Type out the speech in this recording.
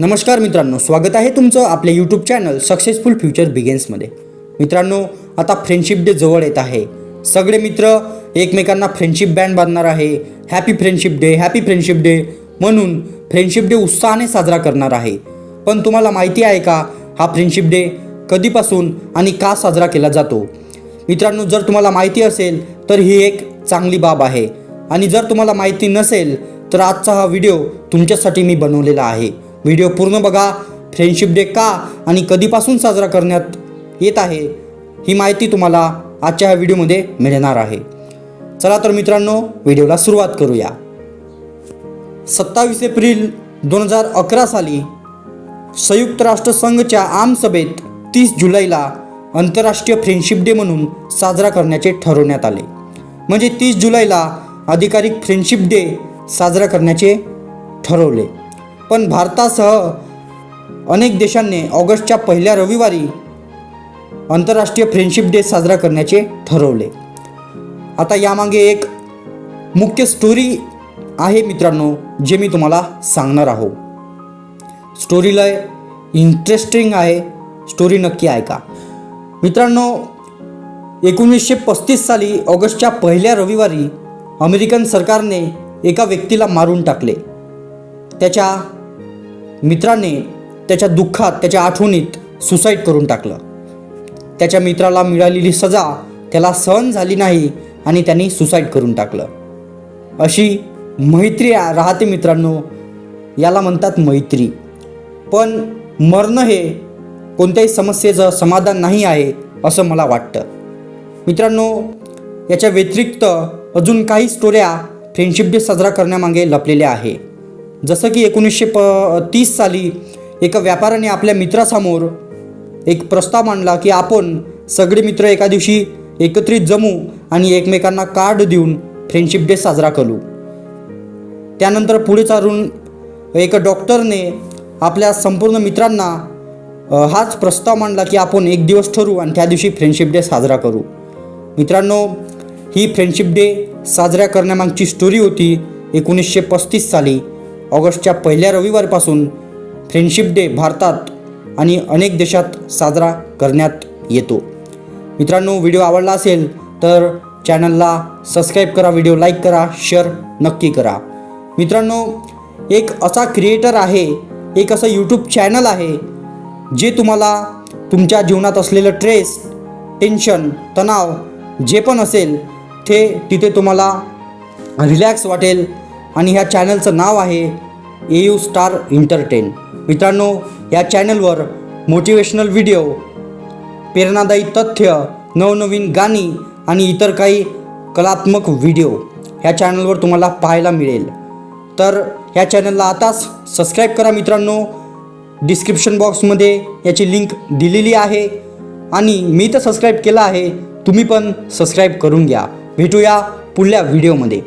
नमस्कार मित्रांनो स्वागत आहे तुमचं आपल्या यूट्यूब चॅनल सक्सेसफुल फ्युचर बिगेन्समध्ये मित्रांनो आता फ्रेंडशिप डे जवळ येत आहे. सगळे मित्र एकमेकांना फ्रेंडशिप बँड बांधणार आहे. Happy friendship day happy friendship day म्हणून फ्रेंडशिप डे उत्साहाने साजरा करणार आहे. पण तुम्हाला माहिती आहे का हा फ्रेंडशिप डे कधीपासून आणि का साजरा केला जातो? मित्रांनो जर तुम्हाला माहिती असेल तर ही एक चांगली बाब आहे. आणि जर तुम्हाला माहिती नसेल तर आजचा हा व्हिडिओ तुमच्यासाठी मी बनवलेला आहे. व्हिडिओ पूर्ण बघा. फ्रेंडशिप डे का आणि कधीपासून साजरा करण्यात येत आहे ही माहिती तुम्हाला आजच्या ह्या व्हिडिओमध्ये मिळणार आहे. चला तर मित्रांनो व्हिडिओला सुरुवात करूया. सत्तावीस एप्रिल दोन हजार अकरा साली संयुक्त राष्ट्रसंघच्या आमसभेत तीस जुलैला आंतरराष्ट्रीय फ्रेंडशिप डे म्हणून साजरा करण्याचे ठरवण्यात आले. म्हणजे तीस जुलैला अधिकाधिक फ्रेंडशिप डे साजरा करण्याचे ठरवले. पण भारतासह अनेक देशांनी ऑगस्टच्या पहिल्या रविवारी आंतरराष्ट्रीय फ्रेंडशिप डे साजरा करण्याचे ठरवले. आता यामागे एक मुख्य स्टोरी आहे मित्रांनो जे मी तुम्हाला सांगणार आहो. स्टोरीला इंटरेस्टिंग आहे. स्टोरी नक्की ऐका. मित्रांनो एकोणीसशे पस्तीस साली ऑगस्टच्या पहिल्या रविवारी अमेरिकन सरकारने एका व्यक्तीला मारून टाकले. त्याच्या मित्राने त्याच्या दुःखात त्याच्या आठवणीत सुसाईड करून टाकलं. त्याच्या मित्राला मिळालेली सजा त्याला सहन झाली नाही आणि त्यांनी सुसाईड करून टाकलं. अशी मैत्री राहते मित्रांनो याला म्हणतात मैत्री. पण मरणं हे कोणत्याही समस्येचं समाधान नाही आहे असं मला वाटतं. मित्रांनो याच्या व्यतिरिक्त अजून काही स्टोऱ्या फ्रेंडशिप डे साजरा करण्यामागे लपलेल्या आहे. जसं की एकोणीसशे प तीस साली एका व्यापाऱ्याने आपल्या मित्रासमोर एक प्रस्ताव मांडला की आपण सगळे मित्र एका दिवशी एकत्रित जमू आणि एकमेकांना कार्ड देऊन फ्रेंडशिप डे साजरा करू. त्यानंतर पुढे चालून एका डॉक्टरने आपल्या संपूर्ण मित्रांना हाच प्रस्ताव मांडला की आपण एक दिवस ठरू आणि त्या दिवशी फ्रेंडशिप डे साजरा करू. मित्रांनो ही फ्रेंडशिप डे साजरा करण्यामागची स्टोरी होती एकोणीसशे पस्तीस साली. ऑगस्टच्या पहिल्या रविवारपासून फ्रेंडशिप डे भारतात आणि अनेक देशात साजरा करण्यात येतो. मित्रांनो व्हिडिओ आवडला असेल तर चॅनलला सबस्क्राईब करा व्हिडिओ लाईक करा शेअर नक्की करा. मित्रांनो एक असा क्रिएटर आहे एक असं यूट्यूब चॅनल आहे जे तुम्हाला तुमच्या जीवनात असलेलं ट्रेस टेन्शन तणाव जे पण असेल ते तिथे तुम्हाला रिलॅक्स वाटेल आणि ह्या चॅनलचं नाव आहे ए यू स्टार एंटरटेन. मित्रांनो या चॅनलवर मोटिवेशनल व्हिडिओ प्रेरणादायी तथ्य नवनवीन गाणी आणि इतर काही कलात्मक व्हिडिओ ह्या चॅनलवर तुम्हाला पाहायला मिळेल. तर ह्या चॅनलला आताच सबस्क्राईब करा मित्रांनो. डिस्क्रिप्शन बॉक्समध्ये याची लिंक दिलेली आहे. आणि मी तर सबस्क्राईब केलं आहे तुम्ही पण सबस्क्राईब करून घ्या. भेटूया पुढल्या व्हिडिओमध्ये.